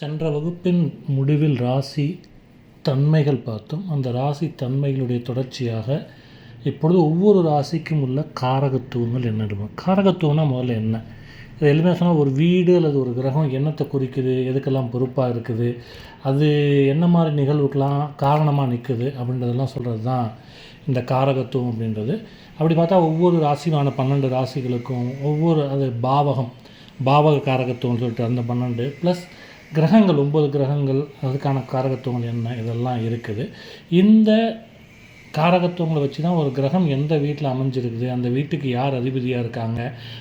சென்ற வகுப்பின் முடிவில் ராசி தன்மைகள் பார்த்தோம். அந்த ராசி தன்மைகளுடைய தொடர்ச்சியாக இப்பொழுது ஒவ்வொரு ராசிக்கும் உள்ள காரகத்துவங்கள் என்னென்ன காரகத்துவம்னா முதல்ல என்ன? இது எளிமையாக சொன்னால் ஒரு வீடு அல்லது ஒரு கிரகம் என்னத்தை குறிக்குது? எதுக்கெல்லாம் பொறுப்பாக இருக்குது? அது என்ன மாதிரி நிகழ்வுக்கெல்லாம் காரணமாக நிற்குது அப்படின்றதெல்லாம் சொல்கிறது தான் இந்த காரகத்துவம் அப்படின்றது. அப்படி பார்த்தா ஒவ்வொரு ராசிமான பன்னெண்டு ராசிகளுக்கும் ஒவ்வொரு அது பாவகம் பாவக காரகத்துவம்னு சொல்லிட்டு அந்த பன்னெண்டு ப்ளஸ் கிரகங்கள் ஒம்பது கிரகங்கள் அதுக்கான காரகத்துவங்கள் என்ன? இதெல்லாம் இருக்குது. இந்த காரகத்துவங்களை வச்சு தான் ஒரு கிரகம் எந்த வீட்டில் அமைஞ்சிருக்குது அந்த வீட்டுக்கு யார் அதிபதியாக இருக்காங்க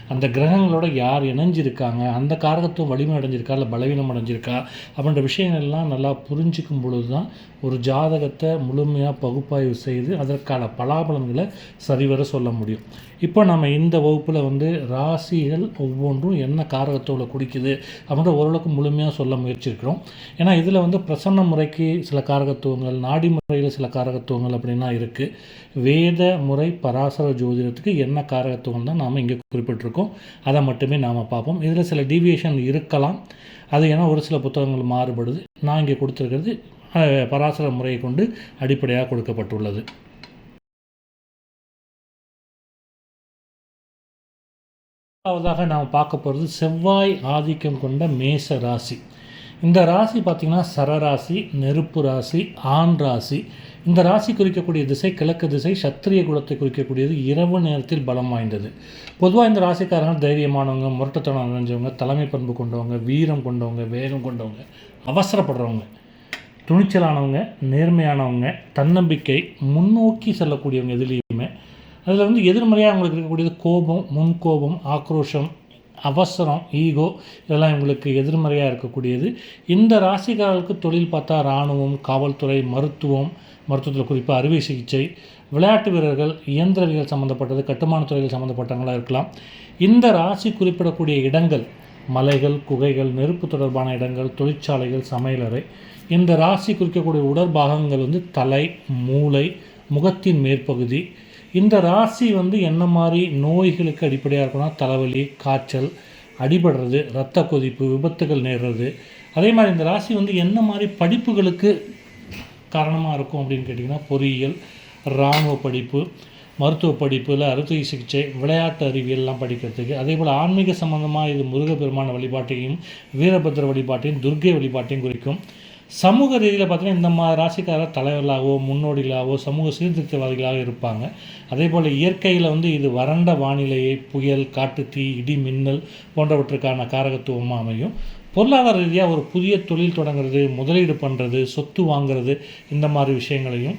அந்த கிரகங்களோட யார் இணைஞ்சிருக்காங்க அந்த காரகத்துவம் வலிமை அடைஞ்சிருக்கா இல்லை பலவீனம் அடைஞ்சிருக்கா அப்படின்ற விஷயங்கள்லாம் நல்லா புரிஞ்சிக்கும் பொழுது தான் ஒரு ஜாதகத்தை முழுமையாக பகுப்பாய்வு செய்து அதற்கான பலாபலன்களை சரிவர சொல்ல முடியும். இப்போ நம்ம இந்த வகுப்பில் வந்து ராசிகள் ஒவ்வொன்றும் என்ன காரகத்தோட குடிக்குது அப்படின்ற ஓரளவுக்கு முழுமையாக சொல்ல முயற்சிருக்கிறோம் ஏன்னா இதில் வந்து பிரசன்ன முறைக்கு சில காரகத்துவங்கள் நாடி முறையில் சில காரகத்துவங்கள் அப்படின்னா இருக்குது வேத முறை பராசர ஜோதிடத்துக்கு என்ன காரகத்துவம் தான் நாம் இங்கே குறிப்பிட்டிருக்கோம். அதை மட்டுமே நாம் பார்ப்போம். இதில் சில டீவியேஷன் இருக்கலாம். அது ஏன்னா ஒரு சில புத்தகங்கள் மாறுபடுது. நான் இங்கே கொடுத்துருக்கிறது பராசர முறையை கொண்டு அடிப்படையாக கொடுக்கப்பட்டுள்ளது. முதலாவதாக நாம் பார்க்க போகிறது செவ்வாய் ஆதிக்கம் கொண்ட மேச ராசி. இந்த ராசி பார்த்திங்கன்னா சரராசி நெருப்பு ராசி ஆண் ராசி. இந்த ராசி குறிக்கக்கூடிய திசை கிழக்கு திசை சத்திரிய குலத்தை குறிக்கக்கூடியது இரவு நேரத்தில் பலம் வாய்ந்தது. பொதுவாக இந்த ராசிக்காரங்க தைரியமானவங்க முரட்டத்தனம் நிறைஞ்சவங்க தலைமை பண்பு கொண்டவங்க வீரம் கொண்டவங்க வேகம் கொண்டவங்க அவசரப்படுறவங்க துணிச்சலானவங்க நேர்மையானவங்க தன்னம்பிக்கை முன்னோக்கி செல்லக்கூடியவங்க எதுலேயுமே. அதில் வந்து எதிர்மறையாக அவங்களுக்கு இருக்கக்கூடியது கோபம் முன்கோபம் ஆக்ரோஷம் அவசரம் ஈகோ இதெல்லாம் இவங்களுக்கு எதிர்மறையாக இருக்கக்கூடியது. இந்த ராசிக்காரர்களுக்கு தொழில் பார்த்தா இராணுவம் காவல்துறை மருத்துவம் மருத்துவத்தில் குறிப்பாக அறுவை சிகிச்சை விளையாட்டு வீரர்கள் இயந்திரவியல் சம்மந்தப்பட்டது கட்டுமான துறைகள் சம்மந்தப்பட்டவங்களாக இருக்கலாம். இந்த ராசி குறிப்பிடக்கூடிய இடங்கள் மலைகள் குகைகள் நெருப்பு தொடர்பான இடங்கள் தொழிற்சாலைகள் சமையலறை இந்த ராசி குறிக்கக்கூடிய உடற்பாகங்கள் வந்து தலை மூளை முகத்தின் மேற்பகுதி இந்த ராசி வந்து என்ன மாதிரி நோய்களுக்கு அடிப்படையாக இருக்குன்னா தலைவலி காய்ச்சல் அடிபடுறது இரத்த கொதிப்பு விபத்துகள் நேர்றது. அதே மாதிரி இந்த ராசி வந்து என்ன மாதிரி படிப்புகளுக்கு காரணமாக இருக்கும் அப்படின்னு கேட்டிங்கன்னா பொறியியல் இராணுவ படிப்பு மருத்துவ படிப்பில் அறுவை சிகிச்சை விளையாட்டு அறிவியல்லாம் படிக்கிறதுக்கு. அதே போல் ஆன்மீக சம்மந்தமாக இது முருகப்பெருமான வழிபாட்டையும் வீரபத்திர வழிபாட்டையும் துர்கை வழிபாட்டையும் குறிக்கும். சமூக ரீதியில் பார்த்திங்கன்னா இந்த மாதிரி ராசிக்காரர் தலைவர்களாகவோ முன்னோடிகளாகவோ சமூக சீர்திருத்தவாதிகளாக இருப்பாங்க. அதே போல் இயற்கையில் வந்து இது வறண்ட வானிலையை புயல் காட்டுத்தீ இடி மின்னல் போன்றவற்றுக்கான காரகத்துவமாக அமையும். பொருளாதார ரீதியாக ஒரு புதிய தொழில் தொடங்குறது முதலீடு பண்ணுறது சொத்து வாங்குறது இந்த மாதிரி விஷயங்களையும்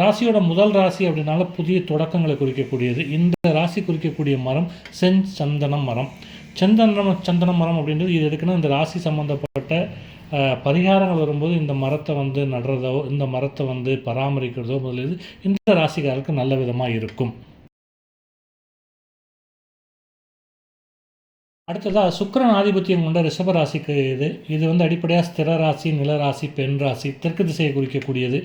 ராசியோட முதல் ராசி அப்படின்னால புதிய தொடக்கங்களை குறிக்கக்கூடியது. இந்த ராசி குறிக்கக்கூடிய மரம் சென் சந்தனம் மரம். சந்தனம் சந்தன மரம் அப்படின்றது இது எதுக்குன்னா இந்த ராசி சம்மந்தப்பட்ட பரிகாரங்கள் வரும்போது இந்த மரத்தை வந்து நடுறதோ இந்த மரத்தை வந்து பராமரிக்கிறதோ முதலியது இந்த ராசிக்காரருக்கு நல்ல விதமாக இருக்கும். அடுத்ததாக சுக்கரன் ஆதிபத்தியம் கொண்ட ரிஷபராசிக்கு இது. இது வந்து அடிப்படையாக ஸ்திர ராசி நிலராசி பெண் ராசி தெற்கு திசையை குறிக்கக்கூடியது.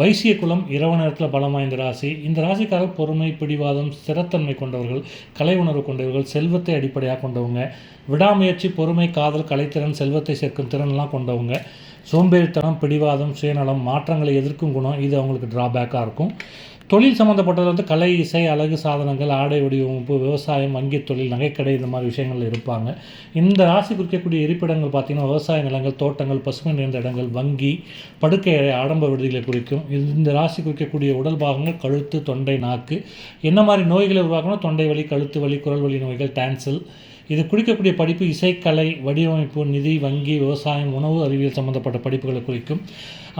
வைசிய குலம் இரவு நேரத்தில் பலம் வாய்ந்த ராசி. இந்த ராசிக்காரர் பொறுமை பிடிவாதம் ஸ்திரத்தன்மை கொண்டவர்கள் கலை உணர்வு கொண்டவர்கள் செல்வத்தை அடிப்படையாக கொண்டவங்க. விடாமுயற்சி பொறுமை காதல் கலைத்திறன் செல்வத்தை சேர்க்கும் திறன்லாம் கொண்டவங்க. சோம்பேறித்தனம் பிடிவாதம் சுயநலம் மாற்றங்களை எதிர்க்கும் குணம் இது அவங்களுக்கு ட்ராபேக்காக இருக்கும். தொழில் சம்மந்தப்பட்டது வந்து கலை இசை அழகு சாதனங்கள் ஆடை வடிவமைப்பு விவசாயம் வங்கி தொழில் நகைக்கடை இந்த மாதிரி விஷயங்கள் இருப்பாங்க. இந்த ராசி குறிக்கக்கூடிய இருப்பிடங்கள் பார்த்திங்கன்னா விவசாய நிலங்கள் தோட்டங்கள் பசுமை நிறைந்த இடங்கள் வங்கி படுக்கை ஆடம்ப விடுதிகளை குறிக்கும். இந்த ராசி குறிக்கக்கூடிய உடல் பாகங்கள் கழுத்து தொண்டை நாக்கு. என்ன மாதிரி நோய்களை உருவாக்கணும் தொண்டை வலி கழுத்து வலி குரல் வலி நோய்கள் டான்சில். இது குறிக்கக்கூடிய படிப்பு இசைக்கலை வடிவமைப்பு நிதி வங்கி விவசாயம் உணவு அறிவியல் சம்மந்தப்பட்ட படிப்புகளை குறிக்கும்.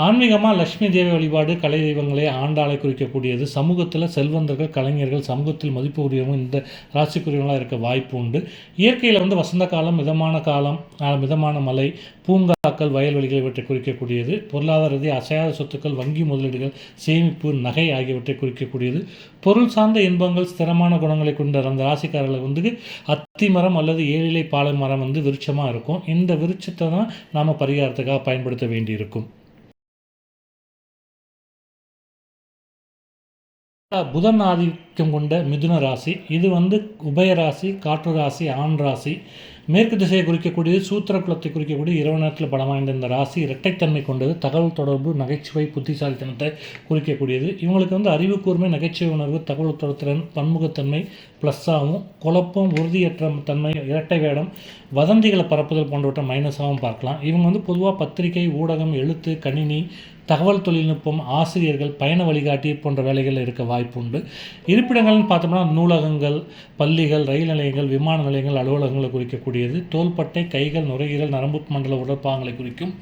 ஆன்மீகமாக லக்ஷ்மி தேவி வழிபாடு கலை தெய்வங்களை ஆண்டாளை குறிக்கக்கூடியது. சமூகத்தில் செல்வந்தர்கள் கலைஞர்கள் சமூகத்தில் மதிப்பு உரியவங்க இந்த ராசிக்குரியவங்களாக இருக்க வாய்ப்பு உண்டு. இயற்கையில் வந்து வசந்த காலம் மிதமான காலம் மிதமான மலை பூங்காக்கள் வயல்வெளிகள் இவற்றை குறிக்கக்கூடியது. பொருளாதார ரீதி அசையாத சொத்துக்கள் வங்கி முதலீடுகள் சேமிப்பு நகை ஆகியவற்றை குறிக்கக்கூடியது. பொருள் சார்ந்த இன்பங்கள் ஸ்திரமான குணங்களை கொண்ட அந்த ராசிக்காரர்களுக்கு வந்து அத்தி மரம் அல்லது ஏழிலை பாலை மரம் வந்து விருட்சமாக இருக்கும். இந்த விருட்சத்தை தான் நாம் பரிகாரத்துக்காக பயன்படுத்த வேண்டியிருக்கும். புதன் ஆதிக்கம் கொண்ட மிதுன ராசி. இது வந்து உபய ராசி காற்று ராசி ஆண் ராசி. மேற்கு திசையை குறிக்கக்கூடியது சூத்திர குலத்தை குறிக்கக்கூடிய இரவு நேரத்தில் படம் வாய்ந்த இந்த ராசி இரட்டைத்தன்மை கொண்டது தகவல் தொடர்பு நகைச்சுவை புத்திசாலித்தனத்தை குறிக்கக்கூடியது. இவங்களுக்கு வந்து அறிவு கூர்மை நகைச்சுவை உணர்வு தகவல் தொடர்திறன் பன்முகத்தன்மை ப்ளஸ்ஸாகவும் குழப்பம் உறுதியற்ற தன்மை இரட்டை வேடம் வதந்திகளை பரப்புதல் போன்றவற்றை மைனஸாகவும் பார்க்கலாம். இவங்க வந்து பொதுவாக பத்திரிகை ஊடகம் எழுத்து கணினி தகவல் தொழில்நுட்பம் ஆசிரியர்கள் பயண வழிகாட்டி போன்ற வேலைகளில் இருக்க வாய்ப்பு உண்டு. இருப்பிடங்கள்னு பார்த்தோம்னா நூலகங்கள் பள்ளிகள் ரயில் நிலையங்கள் விமான நிலையங்கள் அலுவலகங்களை குறிக்கக்கூடிய குறிக்கக்கூடியது தோள்பட்டை கைகள் நுரையீரல் நரம்பு மண்டல உடற்பாகங்களை குறிக்கும்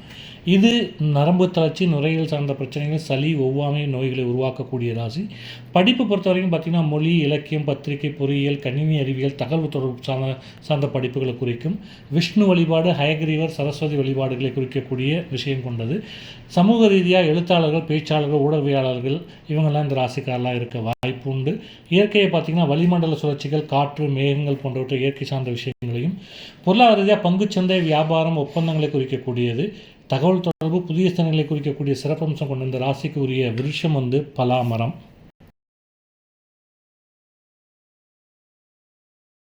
இது நரம்பு தளர்ச்சி நுரையீரல் சார்ந்த பிரச்சனைகள் சளி ஒவ்வாமை நோய்களை உருவாக்கக்கூடிய ராசி. படிப்பு பொறுத்த வரைக்கும் பார்த்திங்கன்னா மொழி இலக்கியம் பத்திரிகை பொறியியல் கணினி அறிவியல் தகவல் தொடர்பு சார்ந்த சார்ந்த படிப்புகளை குறிக்கும். விஷ்ணு வழிபாடு ஹயக்ரீவர் சரஸ்வதி வழிபாடுகளை குறிக்கக்கூடிய விஷயம் கொண்டது. சமூக ரீதியாக எழுத்தாளர்கள் பேச்சாளர்கள் ஊடகவியலாளர்கள் இவங்கெல்லாம் இந்த ராசிக்காரெலாம் இருக்க வாய்ப்பு உண்டு. இயற்கையை பார்த்திங்கன்னா வளிமண்டல சுழற்சிகள் காற்று மேகங்கள் போன்றவற்றை இயற்கை சார்ந்த விஷயங்களையும் பொருளாதார ரீதியாக பங்குச்சந்தை வியாபாரம் ஒப்பந்தங்களை குறிக்கக்கூடியது. தகவல் தொடர்பு புதிய ஸ்தலங்களை குறிக்கக்கூடிய சிறப்பம்சம் கொண்ட இந்த ராசிக்கு உரிய விருஷம் வந்து பலாமரம்.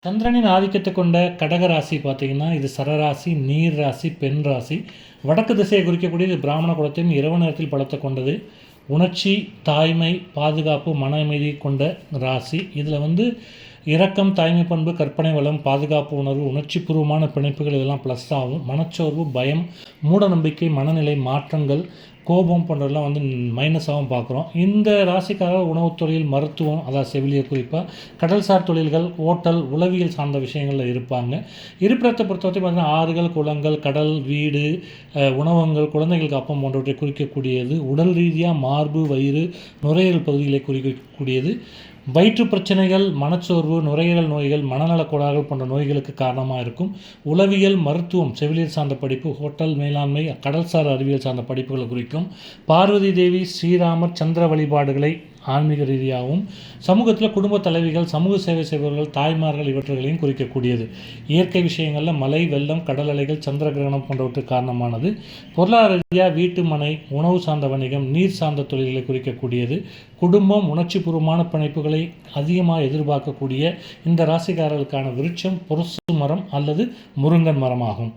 சந்திரனின் ஆதிக்கத்தை கொண்ட கடக ராசி பார்த்தீங்கன்னா இது சரராசி நீர் ராசி பெண் ராசி. வடக்கு திசையை குறிக்கக்கூடியது பிராமண குலத்தையும் இரவு நேரத்தில் பலத்தை கொண்டது. உணர்ச்சி தாய்மை பாதுகாப்பு மன அமைதி கொண்ட ராசி. இதில் வந்து இரக்கம் தாய்மை பண்பு கற்பனை வளம் பாதுகாப்பு உணர்வு உணர்ச்சிபூர்வமான பிணைப்புகள் இதெல்லாம் ப்ளஸ் ஆகும். மனச்சோர்வு பயம் மூட நம்பிக்கை மனநிலை மாற்றங்கள் கோபம் போன்றதெல்லாம் வந்து மைனஸாகவும் பார்க்குறோம். இந்த ராசிக்காக உணவுத் தொழில் மருத்துவம் அதாவது செவிலிய குறிப்பாக கடல்சார் தொழில்கள் ஓட்டல் உளவியல் சார்ந்த விஷயங்களில் இருப்பாங்க. இருப்பிடத்தை பொறுத்தவரை பார்த்திங்கன்னா ஆறுகள் குளங்கள் கடல் வீடு உணவங்கள் குழந்தைகளுக்கு அப்பம் போன்றவற்றை குறிக்கக்கூடியது. உடல் ரீதியாக மார்பு வயிறு நுரையீரல் பகுதிகளை குறிக்கக்கூடியது. வயிற்று பிரச்சனைகள் மனச்சோர்வு நுரையீரல் நோய்கள் மனநலக் கோளாறுகள் போன்ற நோய்களுக்கு காரணமாக இருக்கும். உளவியல் மருத்துவம் செவிலியர் சார்ந்த படிப்பு ஹோட்டல் மேலாண்மை கடல்சார் அறிவியல் சார்ந்த படிப்புகளை குறிக்கும். பார்வதி தேவி ஸ்ரீராமர் சந்திர வழிபாடுகளை ஆன்மீக ரீதியாகவும் சமூகத்தில் குடும்ப தலைவிகள் சமூக சேவை செய்பவர்கள் தாய்மார்கள் இவற்றைகளையும் குறிக்கக்கூடியது. இயற்கை விஷயங்களில் மலை வெள்ளம் கடல் அலைகள் சந்திர கிரகணம் போன்றவற்றுக்கு காரணமானது. பொருளாதார ரீதியாக வீட்டு மனை உணவு சார்ந்த வணிகம் நீர் சார்ந்த தொழில்களை குறிக்கக்கூடியது. குடும்பம் உணர்ச்சிபூர்வமான பிணைப்புகளை அதிகமாக எதிர்பார்க்கக்கூடிய இந்த ராசிக்காரர்களுக்கான விருட்சம் பொருசு மரம் அல்லது முருங்கன் மரமாகும்.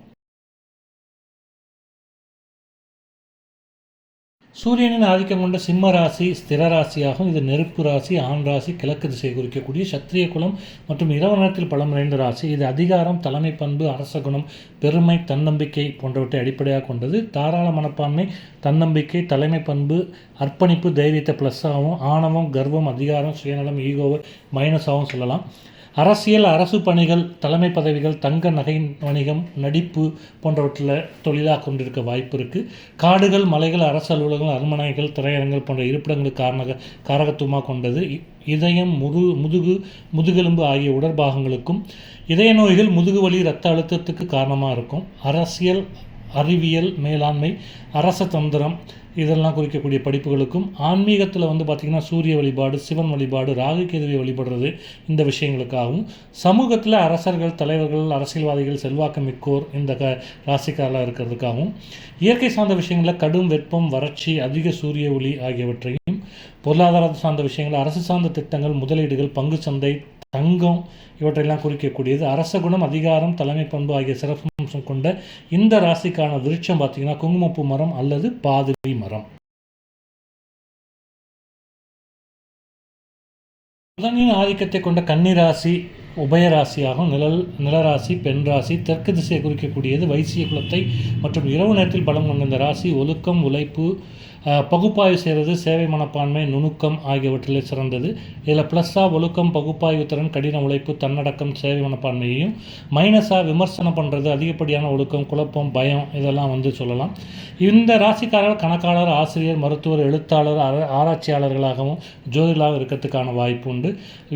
சூரியனின் ஆதிக்கம் கொண்ட சிம்ம ராசி ஸ்திர ராசியாகும். இது நெருப்பு ராசி ஆண் ராசி கிழக்கு திசை குறிக்கக்கூடிய சத்திரிய குலம் மற்றும் இரவு நேரத்தில் பலம் நிறைந்த ராசி. இது அதிகாரம் தலைமை பண்பு அரச குணம் பெருமை தன்னம்பிக்கை போன்றவற்றை அடிப்படையாக கொண்டது. தாராள மனப்பான்மை தன்னம்பிக்கை தலைமை பண்பு அர்ப்பணிப்பு தைரியத்தை ப்ளஸ்ஸாகவும் ஆணவம் கர்வம் அதிகாரம் சுயநலம் ஈகோவை மைனஸாகவும் சொல்லலாம். அரசியல் அரசு பணிகள் தலைமை பதவிகள் தங்க நகை வணிகம் நடிப்பு போன்றவற்றில் தொழிலாக கொண்டிருக்க வாய்ப்பு இருக்குது காடுகள் மலைகள் அரசு அலுவலகங்கள் அரண்மனைகள் திரையரங்கள் போன்ற இருப்பிடங்களுக்கு காரண காரகத்துவமாக கொண்டது. இதயம் முது முதுகு முதுகெலும்பு ஆகிய உடற்பாகங்களுக்கும் இதய நோய்கள் முதுகு வலி இரத்த அழுத்தத்துக்கு காரணமாக இருக்கும். அரசியல் அறிவியல் மேலாண்மை அரச தந்திரம் இதெல்லாம் குறிக்கக்கூடிய படிப்புகளுக்கும் ஆன்மீகத்தில் வந்து பார்த்திங்கன்னா சூரிய வழிபாடு சிவன் வழிபாடு ராகு கேதுவை வழிபடுறது இந்த விஷயங்களுக்காகவும் சமூகத்தில் அரசர்கள் தலைவர்கள் அரசியல்வாதிகள் செல்வாக்கு மிக்கோர் இந்த க ராசிக்காரலாக இருக்கிறதுக்காகவும் இயற்கை சார்ந்த விஷயங்களில் கடும் வெப்பம் வறட்சி அதிக சூரிய ஒளி ஆகியவற்றையும் பொருளாதார சார்ந்த விஷயங்கள் அரசு சார்ந்த திட்டங்கள் முதலீடுகள் பங்கு சந்தை தங்கம் இவற்றையெல்லாம் குறிக்கக்கூடியது அரச குணம் அதிகாரம் தலைமை பண்பு ஆகிய சிறப்பு அம்சம் கொண்ட இந்த ராசிக்கான விருட்சம் பார்த்தீங்கன்னா குங்குமப்பூ மரம் அல்லது பாதிரி மரம். புதனின் ஆதிக்கத்தை கொண்ட கன்னிராசி உபயராசியாகும் நிழல் நிலராசி பெண் ராசி தெற்கு திசையை குறிக்கக்கூடியது வைசிய குலத்தை மற்றும் இரவு நேரத்தில் பலம் கொண்ட இந்த ராசி ஒழுக்கம் உழைப்பு பகுப்பாய்வு செய்கிறது சேவை மனப்பான்மை நுணுக்கம் ஆகியவற்றில் சிறந்தது. இதில் ப்ளஸ்ஸாக ஒழுக்கம் பகுப்பாய்வு திறன் கடின உழைப்பு தன்னடக்கம் சேவை மனப்பான்மையையும் மைனஸாக விமர்சனம் பண்ணுறது அதிகப்படியான ஒழுக்கம் குழப்பம் பயம் இதெல்லாம் வந்து சொல்லலாம். இந்த ராசிக்காரர் கணக்காளர் ஆசிரியர் மருத்துவர் எழுத்தாளர் ஆராய்ச்சியாளர்களாகவும் ஜோதிடலாகவும் இருக்கிறதுக்கான வாய்ப்பு உண்டு.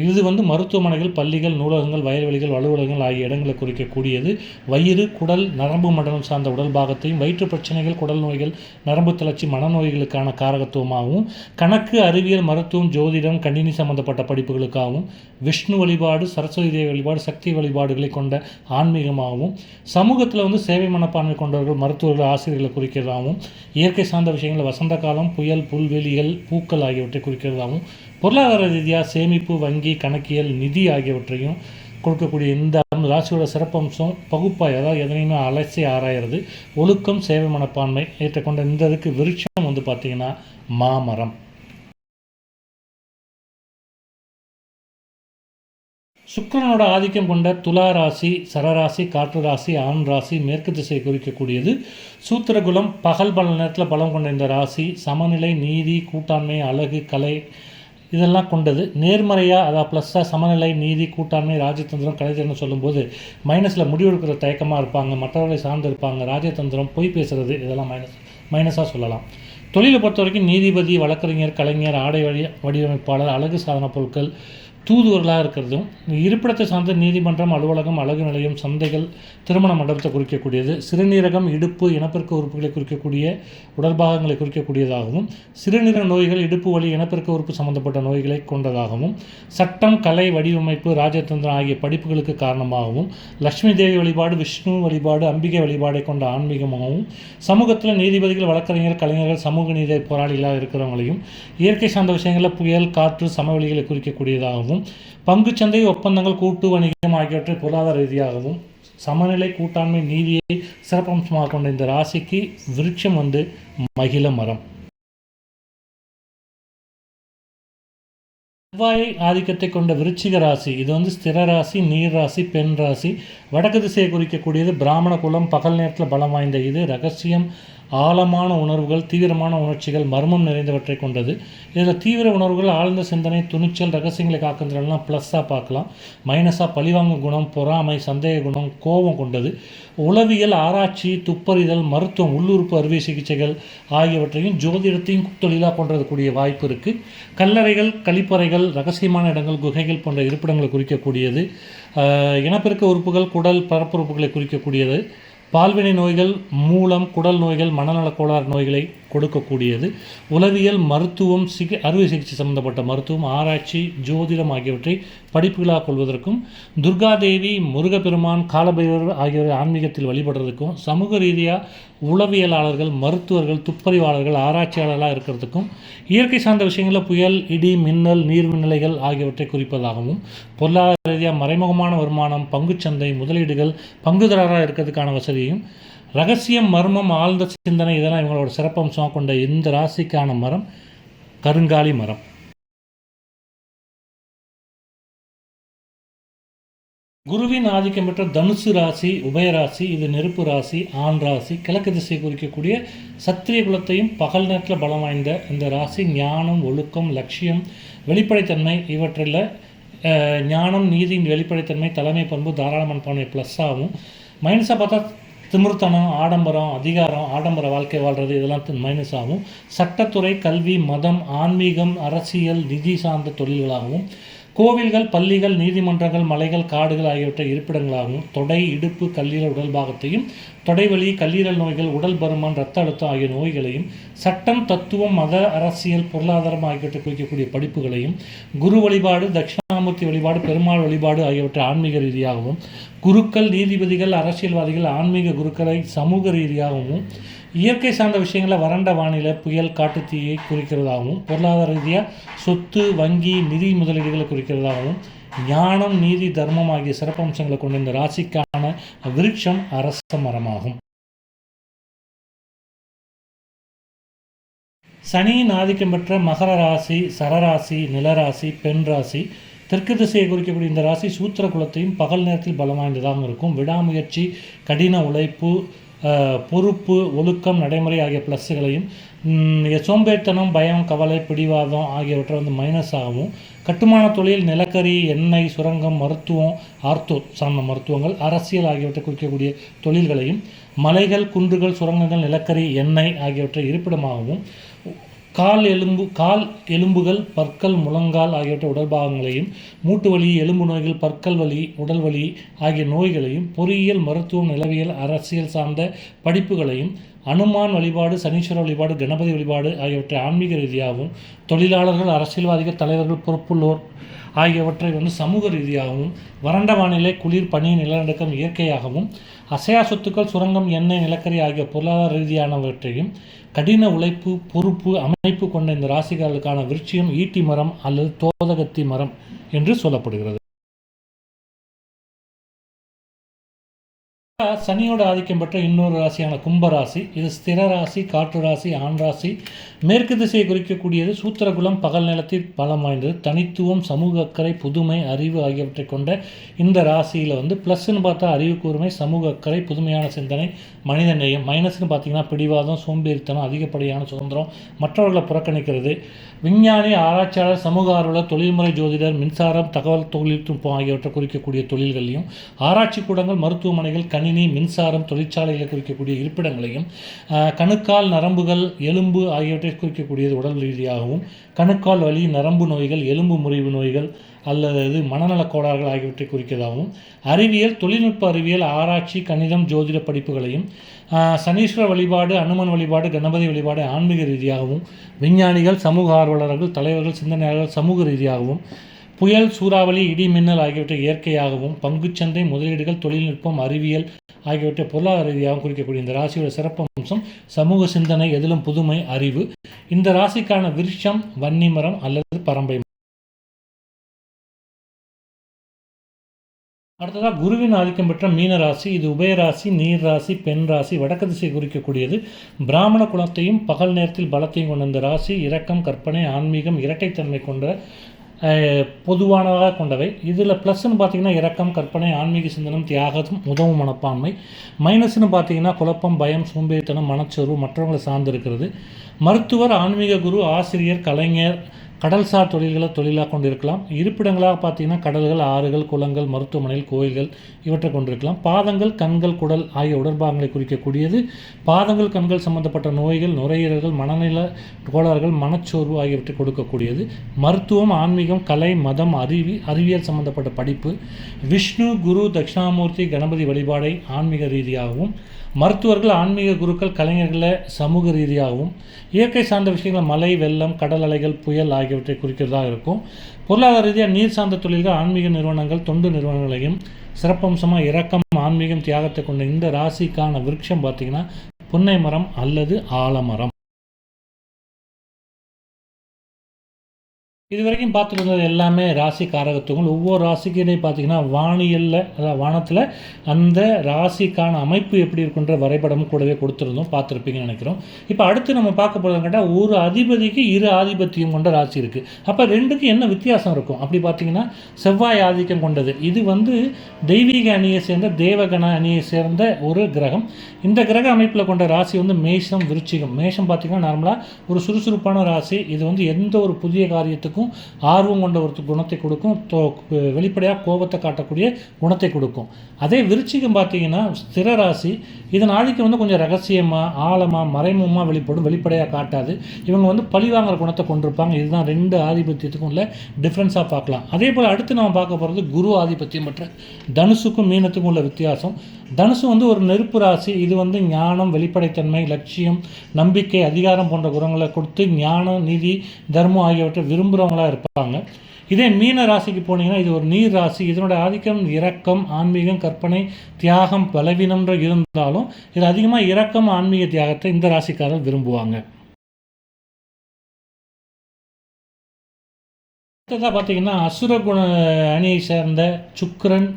இது வந்து மருத்துவமனைகள் பள்ளிகள் நூலகங்கள் வயல்வெளிகள் அலுவலகங்கள் ஆகிய இடங்களை குறிக்கக்கூடியது. வயிறு குடல் நரம்பு மண்டலம் சார்ந்த உடல் பாகத்தையும் வயிற்று பிரச்சனைகள் குடல் நோய்கள் நரம்பு தளர்ச்சி மனநோய்கள் படிப்புகளுக்கான காரகத்துவமாகவும் கணக்கு அறிவியல் மருத்துவம் ஜோதிடம் கணினி சம்பந்தப்பட்ட படிப்புகளுக்காகவும் விஷ்ணு வழிபாடு சரஸ்வதி தேவி வழிபாடு சக்தி வழிபாடுகளை கொண்ட ஆன்மீகமாகவும் சமூகத்தில் வந்து சேவை மனப்பான்மை கொண்டவர்கள் மருத்துவர்கள் ஆசிரியர்களை குறிக்கிறதாகவும் இயற்கை சார்ந்த விஷயங்கள் வசந்த காலம் புயல் புல்வெளிகள் பூக்கள் ஆகியவற்றை குறிக்கிறதாகவும் பொருளாதார ரீதியாக சேமிப்பு வங்கி கணக்கியல் நிதி ஆகியவற்றையும் கொடுக்கக்கூடிய இந்த இந்த ராசியோட சிறப்பம்சம் பகுப்பாய் அதாவது எதனையுமே அலசி ஆராயிறது ஒழுக்கம் சேவை மனப்பான்மை ஏற்றுக்கொண்ட இந்த இதுக்கு விருட்சம் வந்து பார்த்திங்கன்னா மாமரம். சுக்கரனோட ஆதிக்கம் கொண்ட துலா ராசி சரராசி காற்று ராசி ஆண் ராசி மேற்கு திசை குறிக்கக்கூடியது. சூத்திரகுலம் பகல் பல நேரத்தில் பலம் கொண்ட இந்த ராசி சமநிலை நீதி கூட்டாண்மை அழகு கலை இதெல்லாம் கொண்டது. நேர்மறையாக அதாவது ப்ளஸ்ஸாக சமநிலை நீதி கூட்டாண்மை ராஜதந்திரம் கலைத்தனம் சொல்லும்போது மைனஸில் முடிவெடுக்கிற தயக்கமாக இருப்பாங்க மற்றவர்களை சார்ந்து இருப்பாங்க ராஜதந்திரம் பொய் பேசுகிறது இதெல்லாம் மைனஸ் மைனஸாக சொல்லலாம். தொழிலை பொறுத்த வரைக்கும் நீதிபதி வழக்கறிஞர் கலைஞர் ஆடை வடி வடிவமைப்பாளர் அழகு சாதன பொருட்கள் தூதுவர்களாக இருக்கிறதும் இருப்பிடத்தை சார்ந்த நீதிமன்றம் அலுவலகம் அழகு நிலையம் சந்தைகள் திருமண மண்டபத்தை குறிக்கக்கூடியது. சிறுநீரகம் இடுப்பு இனப்பெருக்க உறுப்புகளை குறிக்கக்கூடிய உடற்பாகங்களை குறிக்கக்கூடியதாகவும் சிறுநீரக நோய்கள் இடுப்பு வலி இனப்பெருக்க உறுப்பு சம்பந்தப்பட்ட நோய்களை கொண்டதாகவும் சட்டம் கலை வடிவமைப்பு ராஜதந்திரம் ஆகிய படிப்புகளுக்கு காரணமாகவும் லட்சுமி தேவி வழிபாடு விஷ்ணு வழிபாடு அம்பிகை வழிபாடை கொண்ட ஆன்மீகமாகவும் சமூகத்தில் நீதிபதிகள் வழக்கறிஞர் கலைஞர்கள் சமூக நீதி போராளிகளாக இருக்கிறவங்களையும் இயற்கை சார்ந்த விஷயங்களில் புயல் காற்று சமவெளிகளை குறிக்கக்கூடியதாகவும் பங்குச்சந்தை ஒப்பந்தங்கள் கூட்டு வணிகம் ஆகியவற்றை பொருளாதார ரீதியாகவும் சமநிலை கூட்டாண்மை நீதியை சிறப்பம்சமாக கொண்ட இந்த ராசிக்கு விருட்சம் வந்து மகிழ மரம். செவ்வாய் ஆதிக்கத்தை கொண்ட விருச்சிக ராசி இது வந்து ஸ்திர ராசி நீர் ராசி பெண் ராசி. வடக்கு திசையை குறிக்கக்கூடியது பிராமண குலம் பகல் நேரத்தில் பலம் வாய்ந்த இது ரகசியம். ஆழமான உணர்வுகள் தீவிரமான உணர்ச்சிகள் மர்மம் நிறைந்தவற்றை கொண்டது. இதில் தீவிர உணர்வுகள் ஆழ்ந்த சிந்தனை துணிச்சல் ரகசியங்களை காக்குறதுலாம் ப்ளஸ்ஸாக பார்க்கலாம். மைனஸாக பழிவாங்க குணம் பொறாமை சந்தேக குணம் கோபம் கொண்டது. உளவியல் ஆராய்ச்சி துப்பறிதல் மருத்துவம் உள்ளுறுப்பு அறுவை சிகிச்சைகள் ஆகியவற்றையும் ஜோதிடத்தையும் தொழிலாக கொண்டதுக்கூடிய வாய்ப்பு இருக்குது கல்லறைகள் கழிப்பறைகள் ரகசியமான இடங்கள் குகைகள் போன்ற இருப்பிடங்களை குறிக்கக்கூடியது. இனப்பெருக்க உறுப்புகள் குடல் பரப்புறுப்புகளை குறிக்கக்கூடியது. பால்வினை நோய்கள் மூலம் குடல் நோய்கள் மனநலக் கோளாறு நோய்களை கொடுக்கக்கூடியது. உளவியல் மருத்துவம் சிகி அறுவை சிகிச்சை சம்பந்தப்பட்ட மருத்துவம் ஆராய்ச்சி ஜோதிடம் ஆகியவற்றை படிப்புகளாக கொள்வதற்கும் துர்காதேவி முருகப்பெருமான் காலபைரவர் ஆகியோரை ஆன்மீகத்தில் வழிபடுறதுக்கும் சமூக ரீதியாக உளவியலாளர்கள் மருத்துவர்கள் துப்பறிவாளர்கள் ஆராய்ச்சியாளர்களாக இருக்கிறதுக்கும் இயற்கை சார்ந்த விஷயங்களில் புயல் இடி மின்னல் நீர்நிலைகள் ஆகியவற்றை குறிப்பதாகவும் பொருளாதார ரீதியாக மறைமுகமான வருமானம் பங்குச்சந்தை முதலீடுகள் பங்குதாரராக இருக்கிறதுக்கான வசதியும் ரகசியம் மர்மம் ஆழ்ந்த சிந்தனை இதெல்லாம் இவங்களோட சிறப்பம்சமாக கொண்ட இந்த ராசிக்கான மரம் கருங்காலி மரம். குருவின் ஆதிக்கம் பெற்ற தனுசு ராசி உபயராசி இது நெருப்பு ராசி ஆண் ராசி கிழக்கு திசை குறிக்கக்கூடிய சத்திரிய குலத்தையும் பகல் நேரத்தில் பலம் வாய்ந்த இந்த ராசி ஞானம் ஒழுக்கம் லட்சியம் வெளிப்படைத்தன்மை இவற்றில் ஞானம் நீதியின் வெளிப்படைத்தன்மை தலைமை பண்பு தாராள மண்பான்மை ப்ளஸ் ஆகும். மைனஸாக பார்த்தா திமிர்த்தனம் ஆடம்பரம் அதிகாரம் ஆடம்பர வாழ்க்கை வாழ்கிறது இதெல்லாம் மைனஸ் ஆகும். சட்டத்துறை கல்வி மதம் ஆன்மீகம் அரசியல் நிதி சார்ந்த தொழில்களாகவும் கோவில்கள் பள்ளிகள் நீதிமன்றங்கள் மலைகள் காடுகள் ஆகியவற்றை இருப்பிடங்களாகவும் தொடை இடுப்பு கல்லீரல் உடல் பாகத்தையும் தொடைவலி கல்லீரல் நோய்கள் உடல் பருமன் ரத்த அழுத்தம் ஆகிய நோய்களையும் சட்டம் தத்துவம் மத அரசியல் பொருளாதாரம் ஆகியவற்றை குறிக்கக்கூடிய படிப்புகளையும் குரு வழிபாடு தட்சிணாமூர்த்தி வழிபாடு பெருமாள் வழிபாடு ஆகியவற்றை ஆன்மீக ரீதியாகவும் குருக்கள் நீதிபதிகள் அரசியல்வாதிகள் ஆன்மீக குருக்களை சமூக ரீதியாகவும் இயற்கை சார்ந்த விஷயங்களில் வறண்ட வானிலை புயல் காட்டுத்தீயை குறிக்கிறதாகவும் பொருளாதார ரீதியாக சொத்து வங்கி நிதி முதலீடுகளை குறிக்கிறதாகவும் ஞானம் நீதி தர்மம் ஆகிய சிறப்பம்சங்களை கொண்ட இந்த ராசிக்கான விருட்சம் அரச மரமாகும். சனியின் ஆதிக்கம் பெற்ற மகர ராசி சரராசி நிலராசி பெண் ராசி தெற்கு திசையை குறிக்கக்கூடிய இந்த ராசி சூத்திர குலத்தையும் பகல் நேரத்தில் பலம் வாய்ந்ததாகவும் இருக்கும். விடாமுயற்சி கடின உழைப்பு பொறுப்பு ஒழுக்கம் நடைமுறை ஆகிய ப்ளஸ்ஸுகளையும் சோம்பேறித்தனம் பயம் கவலை பிடிவாதம் ஆகியவற்றை வந்து மைனஸ் ஆகும் கட்டுமான தொழில் நிலக்கரி எண்ணெய் சுரங்கம் மருத்துவம் ஆர்த்தோ சார்ந்த மருத்துவங்கள் அரசியல் ஆகியவற்றை குறிக்கக்கூடிய தொழில்களையும் மலைகள் குன்றுகள் சுரங்கங்கள் நிலக்கரி எண்ணெய் ஆகியவற்றை இருப்பிடமாகவும் கால் எலும்பு கால் எலும்புகள் பற்கள் முழங்கால் ஆகியவற்றை உடல்பாகங்களையும் மூட்டு வலி எலும்பு நோய்கள் பற்கள் வலி உடல் வலி ஆகிய நோய்களையும் பொறியியல் மருத்துவம் நிலவியல் அரசியல் சார்ந்த படிப்புகளையும் அனுமான் வழிபாடு சனீஸ்வர வழிபாடு கணபதி வழிபாடு ஆகியவற்றை ஆன்மீக ரீதியாகவும் தொழிலாளர்கள் அரசியல்வாதிகள் தலைவர்கள் பொறுப்புள்ளோர் ஆகியவற்றை வந்து சமூக ரீதியாகவும் வறண்ட வானிலை குளிர் பனி நிலநடுக்கம் இயற்கையாகவும் அசையா சொத்துக்கள் சுரங்கம் எண்ணெய் நிலக்கரி ஆகிய பொருளாதார ரீதியானவற்றையும் கடின உழைப்பு பொறுப்பு அமைப்பு கொண்ட இந்த ராசிகளுக்கான விருட்சியம் ஈட்டி மரம் அல்லது தோதகத்தி மரம் என்று சொல்லப்படுகிறது. சனியோட ஆதிக்கம் பெற்ற இன்னொரு ராசியான கும்பராசி. இது ஸ்திர ராசி காற்று ராசி ஆண் ராசி. மேற்கு திசையை குறிக்கக்கூடியது சூத்திரகுலம் பகல் நிலத்தில் பலம் வாய்ந்தது. தனித்துவம் சமூக அக்கறை புதுமை அறிவு ஆகியவற்றை கொண்ட இந்த ராசியில் வந்து ப்ளஸ்ன்னு பார்த்தா அறிவு கூர்மை சமூக அக்கறை புதுமையான சிந்தனை மனித நேயம். மைனஸ்னு பார்த்தீங்கன்னா பிடிவாதம் சோம்பேறித்தனம் அதிகப்படியான சுதந்திரம் மற்றவர்களை புறக்கணிக்கிறது. விஞ்ஞானி ஆராய்ச்சியாளர் சமூக ஆர்வலர் தொழில்முறை ஜோதிடர் மின்சாரம் தகவல் தொழில்நுட்பம் ஆகியவற்றை குறிக்கக்கூடிய தொழில்களையும் ஆராய்ச்சி கூடங்கள் மருத்துவமனைகள் கணினி மின்சாரம் தொழிற்சாலைகளை குறிக்கக்கூடிய இருப்பிடங்களையும் கணுக்கால் நரம்புகள் எலும்பு ஆகியவற்றை குறிக்கக்கூடியது உடல் ரீதியாகவும் கணுக்கால் வலி நரம்பு நோய்கள் எலும்பு முறிவு நோய்கள் அல்லது மனநலக் கோளாறுகள் ஆகியவற்றை குறிக்கதாகவும் அறிவியல் தொழில்நுட்ப அறிவியல் ஆராய்ச்சி கணிதம் ஜோதிட படிப்புகளையும் சனீஸ்வர வழிபாடு அனுமன் வழிபாடு கணபதி வழிபாடு ஆன்மீக ரீதியாகவும் விஞ்ஞானிகள் சமூக ஆர்வலர்கள் தலைவர்கள் சிந்தனையாளர்கள் சமூக ரீதியாகவும் புயல் சூறாவளி இடி மின்னல் ஆகியவற்றை இயற்கையாகவும் பங்குச்சந்தை முதலீடுகள் தொழில்நுட்பம் அறிவியல் ஆகியவற்றை பொருளாதார ரீதியாகவும் குறிக்கக்கூடிய இந்த ராசியோட சிறப்பு அம்சம் சமூக சிந்தனை எதிலும் புதுமை அறிவு. இந்த ராசிக்கான விருஷம் வன்னிமரம் அல்லது பரம்பை அடுத்ததாக குருவின் ஆதிக்கம் பெற்ற மீன ராசி. இது உபயராசி நீர் ராசி பெண் ராசி. வடக்கு திசை குறிக்கக்கூடியது. பிராமண குலத்தையும் பகல் நேரத்தில் பலத்தையும் கொண்ட இந்த ராசி. இரக்கம் கற்பனை ஆன்மீகம் இரட்டைத்தன்மை கொண்ட பொதுவானதாக கொண்டவை. இதில் ப்ளஸ்ன்னு பார்த்தீங்கன்னா இரக்கம் கற்பனை ஆன்மீக சிந்தனம் தியாகம் உதவும் மனப்பான்மை. மைனஸ்னு பார்த்தீங்கன்னா குழப்பம் பயம் சோம்பேறித்தனம் மனச்சோர்வு மற்றவங்களை சார்ந்து இருக்கிறது. மருத்துவர் ஆன்மீக குரு ஆசிரியர் கலைஞர் கடல்சார் தொழில்களை தொழிலாக கொண்டிருக்கலாம். இருப்பிடங்களாக பார்த்தீங்கன்னா கடல்கள் ஆறுகள் குளங்கள் மருத்துவமனைகள் கோயில்கள் இவற்றை கொண்டிருக்கலாம். பாதங்கள் கண்கள் குடல் ஆகிய உடற்பாகங்களை குறிக்கக்கூடியது. பாதங்கள் கண்கள் சம்பந்தப்பட்ட நோய்கள் நுரையீரல்கள் மனநில கோளாறுகள் மனச்சோர்வு ஆகியவற்றை கொடுக்கக்கூடியது. மருத்துவம் ஆன்மீகம் கலை மதம் அறிவி அறிவியல் சம்பந்தப்பட்ட படிப்பு. விஷ்ணு குரு தட்சிணாமூர்த்தி கணபதி வழிபாடை ஆன்மீக ரீதியாகவும் மருத்துவர்கள் ஆன்மீக குருக்கள் கலைஞர்களை சமூக ரீதியாகவும் இயற்கை சார்ந்த விஷயங்கள் மலை வெள்ளம் கடல் அலைகள் புயல் ஆகியவற்றை குறிக்கிறதாக இருக்கும். பொருளாதார ரீதியாக நீர் சார்ந்த தொழில்கள் ஆன்மீக நிறுவனங்கள் தொண்டு நிறுவனங்களையும் சிறப்பம்சமாக இரக்கம் ஆன்மீகம் தியாகத்தை கொண்ட இந்த ராசிக்கான விருட்சம் பார்த்திங்கன்னா புன்னை மரம் அல்லது ஆலமரம். இது வரைக்கும் பார்த்துட்டு எல்லாமே ராசி காரகத்துவங்கள் ஒவ்வொரு ராசிக்கு பார்த்தீங்கன்னா வானியலில் அதாவது வானத்தில் அந்த ராசிக்கான அமைப்பு எப்படி இருக்குன்ற வரைபடமும் கூடவே கொடுத்துருந்தோம் பார்த்துருப்பீங்கன்னு நினைக்கிறோம். இப்போ அடுத்து நம்ம பார்க்க போகிறதுன்னு கேட்டால் ஒரு அதிபதிக்கு இரு ஆதிபத்தியம் கொண்ட ராசி இருக்குது அப்போ ரெண்டுக்கு என்ன வித்தியாசம் இருக்கும்? அப்படி பார்த்தீங்கன்னா செவ்வாய் ஆதிக்கம் கொண்டது. இது வந்து தெய்வீக அணியை சேர்ந்த தேவகண அணியை சேர்ந்த ஒரு கிரகம். இந்த கிரக அமைப்பில் கொண்ட ராசி வந்து மேஷம் விருச்சிகம். மேஷம் பார்த்திங்கன்னா நார்மலாக ஒரு சுறுசுறுப்பான ராசி. இது வந்து எந்த ஒரு புதிய காரியத்துக்கும் கொடுக்கும் ஆர்வம் கொண்ட ஒரு குணத்தை கொடுக்கும் வெளிப்படையாக கோபத்தை காட்டக்கூடிய குணத்தை கொடுக்கும். அதே விருச்சிகம் பார்த்தீங்கன்னா ஸ்திர ராசி இது நாளைக்கு வந்து கொஞ்சம் ரகசியமாக ஆழமாக மறைமுகமாக வெளிப்படும் வெளிப்படையாக காட்டாது. இவங்க வந்து பழிவாங்கிற குணத்தை கொண்டிருப்பாங்க. இதுதான் ரெண்டு ஆதிபத்தியத்துக்கும் உள்ள டிஃப்ரென்ஸாக பார்க்கலாம். அதே போல் அடுத்து நம்ம பார்க்க போகிறது குரு ஆதிபத்தியம் மற்ற தனுசுக்கும் மீனத்துக்கும் உள்ள வித்தியாசம். தனுசு வந்து ஒரு நெருப்பு ராசி. இது வந்து ஞானம் வெளிப்படைத்தன்மை லட்சியம் நம்பிக்கை அதிகாரம் போன்ற குணங்களை கொடுத்து ஞானம் நிதி தர்மம் ஆகியவற்றை விரும்புகிறவங்களாக இருப்பாங்க. இதே மீன ராசிக்கு போனீங்கன்னா இது ஒரு நீர் ராசி. இதனோட ஆதிக்கம் இரக்கம் ஆன்மீகம் கற்பனை தியாகம் பலவீனம்ன்ற இருந்தாலும் இது அதிகமாக இரக்கம் ஆன்மீக தியாகத்தை இந்த ராசிக்காரர் விரும்புவாங்க. அடுத்ததாக பார்த்தீங்கன்னா அசுரகுண அணியை சேர்ந்த சுக்கரன்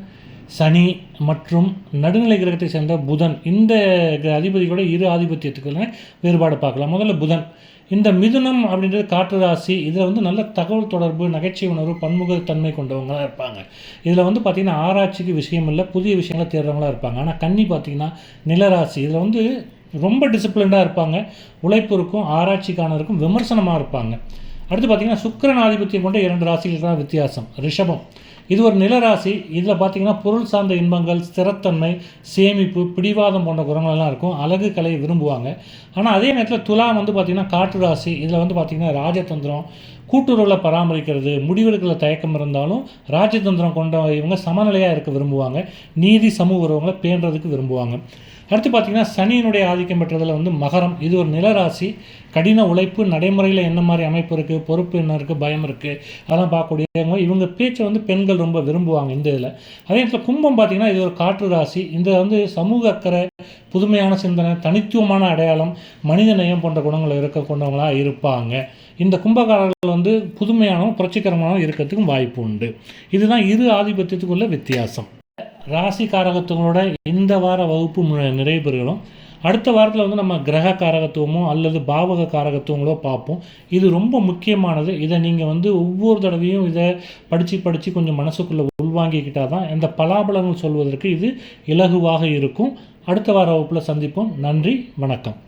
சனி மற்றும் நடுநிலை கிரகத்தை சேர்ந்த புதன். இந்த அதிபதி கூட இரு ஆதிபத்தியத்துக்குள்ள வேறுபாடு பார்க்கலாம். முதல்ல புதன். இந்த மிதுனம் அப்படின்றது காற்று ராசி. இதில் வந்து நல்ல தகவல் தொடர்பு நகைச்சுவை உணர்வு பன்முகத்தன்மை கொண்டவங்களாக இருப்பாங்க. இதில் வந்து பார்த்திங்கன்னா ஆராய்ச்சிக்கு விஷயம் இல்லை புதிய விஷயங்களை தேடுறவங்களாக இருப்பாங்க. ஆனால் கன்னி பார்த்திங்கன்னா நிலராசி இதில் வந்து ரொம்ப டிசிப்ளின்டாக இருப்பாங்க. உழைப்பு இருக்கும் விமர்சனமாக இருப்பாங்க. அடுத்து பார்த்திங்கன்னா சுக்கரன் ஆதிபத்தியம் கொண்ட இரண்டு ராசிகளுக்கு தான் வித்தியாசம். ரிஷபம். இது ஒரு நிலராசி. இதில் பார்த்திங்கன்னா பொருள் சார்ந்த இன்பங்கள் ஸ்திரத்தன்மை சேமிப்பு பிடிவாதம் போன்ற குணங்கள்லாம் இருக்கும். அழகு கலையை விரும்புவாங்க. ஆனால் அதே நேரத்தில் துலாம் வந்து பார்த்திங்கன்னா காற்று ராசி. இதில் வந்து பார்த்திங்கன்னா ராஜதந்திரம் கூட்டுறவில் பராமரிக்கிறது முடிவெடுக்கல தயக்கம் இருந்தாலும் ராஜதந்திரம் கொண்ட இவங்க சமநிலையாக இருக்க விரும்புவாங்க. நீதி சமூக உறவுகளை பேணுறதுக்கு விரும்புவாங்க. அடுத்து பார்த்திங்கன்னா சனியினுடைய ஆதிக்கம் பெற்றதில் வந்து மகரம். இது ஒரு நிலராசி. கடின உழைப்பு நடைமுறையில் என்ன மாதிரி அமைப்பு இருக்குது பொறுப்பு என்ன இருக்குது பயம் இருக்குது அதெல்லாம் பார்க்கக்கூடியவங்க. இவங்க பேச்சை வந்து பெண்கள் ரொம்ப விரும்புவாங்க இந்த இதில். அதே நேரத்தில் கும்பம் பார்த்திங்கன்னா இது ஒரு காற்று ராசி. இந்த வந்து சமூக அக்கறை புதுமையான சிந்தனை தனித்துவமான அடையாளம் மனித நேயம் போன்ற குணங்கள் இருக்க கொண்டவங்களாக இருப்பாங்க. இந்த கும்பகாரர்கள் வந்து புதுமையானவும் புரட்சிகரமானவும் இருக்கிறதுக்கும் வாய்ப்பு உண்டு. இதுதான் இரு ஆதிபத்தியத்துக்குள்ள வித்தியாசம். ராசி காரகத்துவங்களோட இந்த வார வகுப்பு நிறைவு பெறுகிறோம் அடுத்த வாரத்தில் வந்து நம்ம கிரக காரகத்துவமோ அல்லது பாவக காரகத்துவங்களோ பார்ப்போம். இது ரொம்ப முக்கியமானது. இதை நீங்கள் வந்து ஒவ்வொரு தடவையும் இதை படித்து படித்து கொஞ்சம் மனசுக்குள்ளே உள்வாங்கிக்கிட்டால் தான் இந்த பலாபலங்கள் சொல்வதற்கு இது இலகுவாக இருக்கும். அடுத்த வார வகுப்பில் சந்திப்போம். நன்றி வணக்கம்.